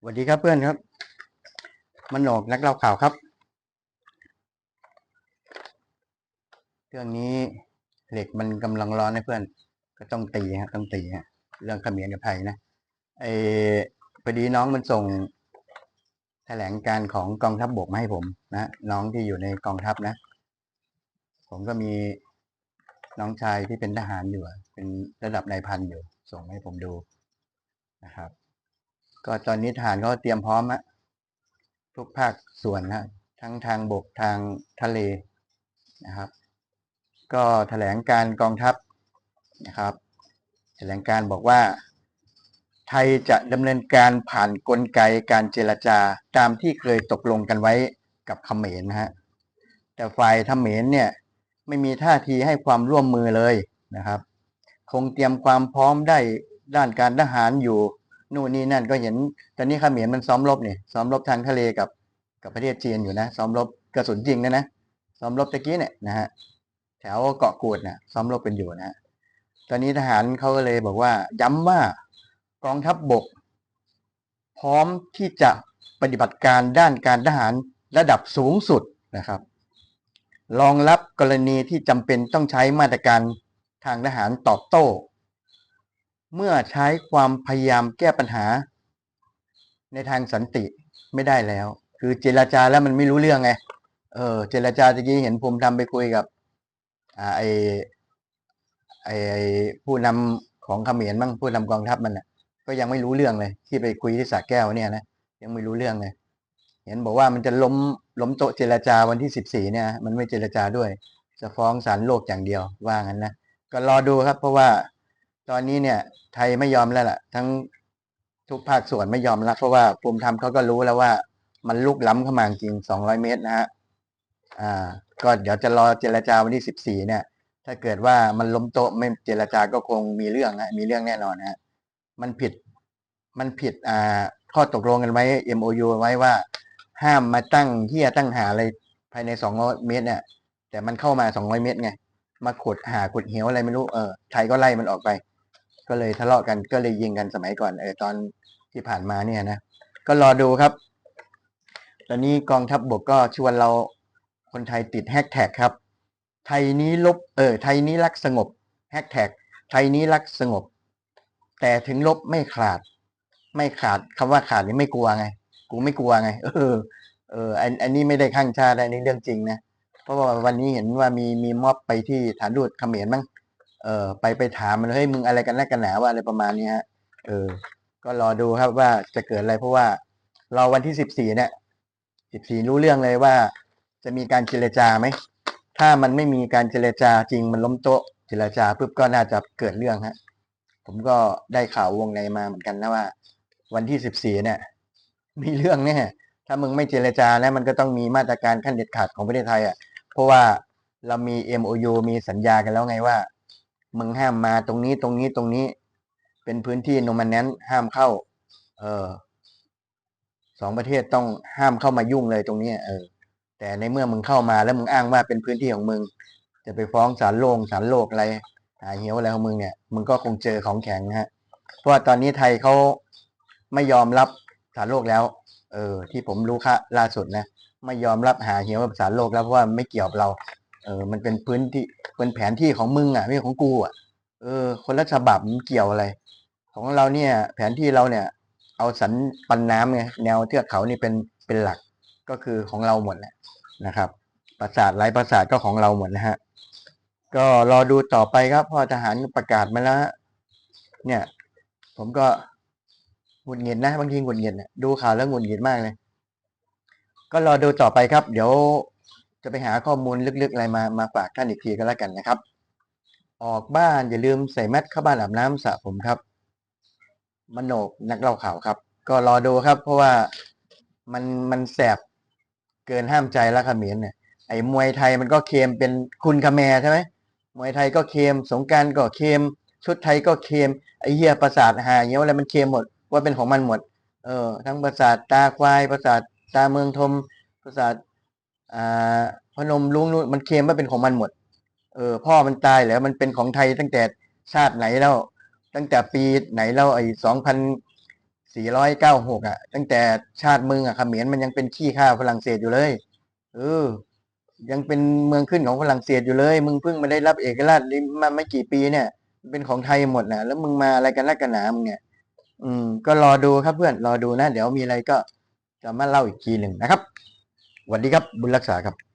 สวัสดีครับเพื่อนครับ มันโหนกนักเล่าข่าวครับ เรื่องนี้เหล็กมันกำลังร้อนนะเพื่อน ก็ต้องตีฮะต้องตีฮะเรื่องขมิ้นกับไทยนะไอพอดีน้องมันส่งแถลงการของกองทัพบบกมาให้ผมนะน้องที่อยู่ในกองทัพนะ ผมก็มีน้องชายที่เป็นทหารอยู่อเป็นระดับนายพันอยู่ ส่งให้ผมดูนะครับ ก็ตอนนี้ทหารก็เตรียมพร้อมอะทุกภาคส่วนนะทั้งทางบกทางทะเลนะครับ ก็แถลงการกองทัพนะครับ แถลงการบอกว่า ไทยจะดำเนินการผ่านกลไกการเจรจาตามที่เคยตกลงกันไว้กับเขมรนะฮะแต่ฝ่ายเขมรเนี่ยไม่มีท่าทีให้ความร่วมมือเลยนะครับ คงเตรียมความพร้อมได้ด้านการทหารอยู่ นู่นนี่นั่นก็เห็นตอนนี้เขมรมันซ้อมรบเนี่ยซ้อมรบทางทะเลกับกับประเทศจีนอยู่นะ ซ้อมรบกระสุนจริงนะนะซ้อมรบตะกี้เนี่ยนะฮะแถวเกาะกูดนะซ้อมรบกันอยู่นะฮะตอนนี้ทหารเขาก็เลยบอกว่า ย้ำว่ากองทัพบบก พร้อมที่จะปฏิบัติการด้านการทหารระดับสูงสุดนะครับรองรับกรณีที่จำเป็นต้องใช้มาตรการทางทหารตอบโต้ เมื่อใช้ความพยายามแก้ปัญหา ในทางสันติไม่ได้แล้ว คือเจรจาแล้วมันไม่รู้เรื่องไงเออ เจรจาตะกี้เห็นภูมิธรรมไปคุยกับอ่าไอไอไอ้ผู้นำของเขมรบ้างผู้นำกองทัพมันน่ะ ก็ยังไม่รู้เรื่องเลย ที่ไปคุยที่สระแก้วเนี่ยนะยังไม่รู้เรื่องเลยเห็นบอกว่ามันจะล้มล้มโต๊ะเจรจาวันที่สิบสี่เนี่ย มันไม่เจรจาด้วย จะฟ้องศาลโลกอย่างเดียวว่างั้นนะก็รอดูครับ เพราะว่า ตอนนี้เนี่ยไทยไม่ยอมแล้วล่ะ ทั้งทุกภาคส่วนไม่ยอมรับเพราะว่าภูมิธรรมเขาก็รู้แล้วว่า มันลุกล้ำเข้ามาจริงสองร้อยเมตรนะฮะอ่า ก็เดี๋ยวจะรอเจรจาวันที่สิบสี่เนี่ย ถ้าเกิดว่ามันล้มโต๊ะไม่เจรจาก็คงมีเรื่องนะมีเรื่องแน่นอนนะฮะมันผิดมันผิดอ่าข้อตกลงกันไว้ MOU ไว้ว่า ห้ามมาตั้งเฮียตั้งหาอะไรภายในสองร้อยเมตร เนี่ย แต่มันเข้ามาสองร้อยเมตรไงมาขุดหาขุดเหวอะไรไม่รู้เออไทยก็ไล่มันออกไป ก็เลยทะเลาะกันก็เลยยิงกันสมัยก่อนเออตอนที่ผ่านมาเนี่ยนะก็รอดูครับ ตอนนี้กองทัพบบกก็ชวนเราคนไทยติดแฮชแท็กครับ ไทยนี้ลบเออไทยนี้รักสงบแฮชแท็กไทยนี้รักสงบ แต่ถึงลบไม่ขาด ไม่ขาดคำว่าขาดนี่ไม่กลัวไง กูไม่กลัวไง เออ เอออันอันนี้ไม่ได้ข้างชาติอันนี้เรื่องจริงนะเพราะว่าวันนี้เห็นว่ามีมีม็อบไปที่ฐานดูดเขมรมั้ง เออไปไปถามมันเฮ้ยมึงอะไรกันนักกันหนาว่าอะไรประมาณนี้ฮะเออ ก็รอดูครับว่าจะเกิดอะไรเพราะว่าเราวันที่สิบสี่เนี่ยสิบสี่รู้เรื่องเลยว่า จะมีการเจรจาไหมถ้ามันไม่มีการเจรจาจริงมันล้มโต๊ะเจรจาปุ๊บก็น่าจะเกิดเรื่องฮะ ผมก็ได้ข่าววงในมาเหมือนกันนะว่า วันที่สิบสี่เนี่ย มีเรื่องแน่ถ้ามึงไม่เจรจาแล้วมันก็ต้องมีมาตรการขั้นเด็ดขาดของประเทศไทยอะเพราะว่าเรามี MOU มีสัญญากันแล้วไงว่า มึงห้ามมาตรงนี้ตรงนี้ตรงนี้ เป็นพื้นที่โนมันแนนห้ามเข้า เออสองประเทศต้องห้ามเข้ามายุ่งเลยตรงนี้เออ แต่ในเมื่อมึงเข้ามาแล้วมึงอ้างว่าเป็นพื้นที่ของมึง จะไปฟ้องศาลโลกศาลโลกอะไรหาเหี้ยวอะไรของมึงเนี่ยมึงก็คงเจอของแข็งนะฮะ เพราะว่าตอนนี้ไทยเขาไม่ยอมรับศาลโลกแล้ว เออ ที่ผมรู้ค่ะล่าสุดนะไม่ยอมรับหาเหวกับศาลโลกแล้วเพราะว่าไม่เกี่ยวกับเรา ออ มันเป็นพื้นที่เป็นแผนที่ของมึงอะไม่ใช่ของกูอะ เออ คนละฉบับมันเกี่ยวอะไร ของเราเนี่ย แผนที่เราเนี่ย เอาสันปันน้ำไงแนวเทือกเขานี่เป็นเป็นหลักก็คือของเราหมดแหละนะครับ ปราสาทหลายปราสาทก็ของเราหมดนะฮะ ก็รอดูต่อไปครับพอทหารประกาศมาแล้วเนี่ย ผมก็หงุดหงิดนะบางทีหงุดหงิดเนี่ยดูข่าวแล้วหงุดหงิดมากเลย ก็รอดูต่อไปครับ เดี๋ยว จะไปหาข้อมูลลึกๆอะไรมามาฝากท่านอีกทีก็แล้วกันนะครับ ออกบ้านอย่าลืมใส่แมสเข้าบ้านอาบน้ำสระผมครับมโนกนักเล่าข่าวครับ ก็รอดูครับ เพราะว่ามันมันแสบเกินห้ามใจแล้วขมิ้นเนี่ยไอ้มวยไทยมันก็เค็มเป็นคุณคาแมร์ใช่ไหมมวยไทยก็เค็มสงการก็เค็มชุดไทยก็เค็มไอ้เหี้ยประสาทหาเงี้ยอะไรมันเค็มหมดว่าเป็นของมันหมด เออ ทั้งประสาทตาควายประสาทตาเมืองทมประสาท อ่าพนมลุงนู่นมันเคมว่าเป็นของมันหมด เออ พ่อมันตายแล้วมันเป็นของไทยตั้งแต่ชาติไหนแล้ว ตั้งแต่ปีไหนแล้วไอ้สองพัน496อะ ตั้งแต่ชาติมึงอะเขมรมันยังเป็นขี้ข้าฝรั่งเศสอยู่เลย เออ ยังเป็นเมืองขึ้นของฝรั่งเศสอยู่เลย มึงเพิ่งมาได้รับเอกราชมาไม่กี่ปีเนี่ย เป็นของไทยหมดนะแล้วมึงมาอะไรกันนักกันหนามึงเนี่ยอืม ก็รอดูครับเพื่อน รอดูนะ เดี๋ยวมีอะไรก็จะมาเล่าอีกทีหนึ่งนะครับ วัสดีครับบุญรักษาครับ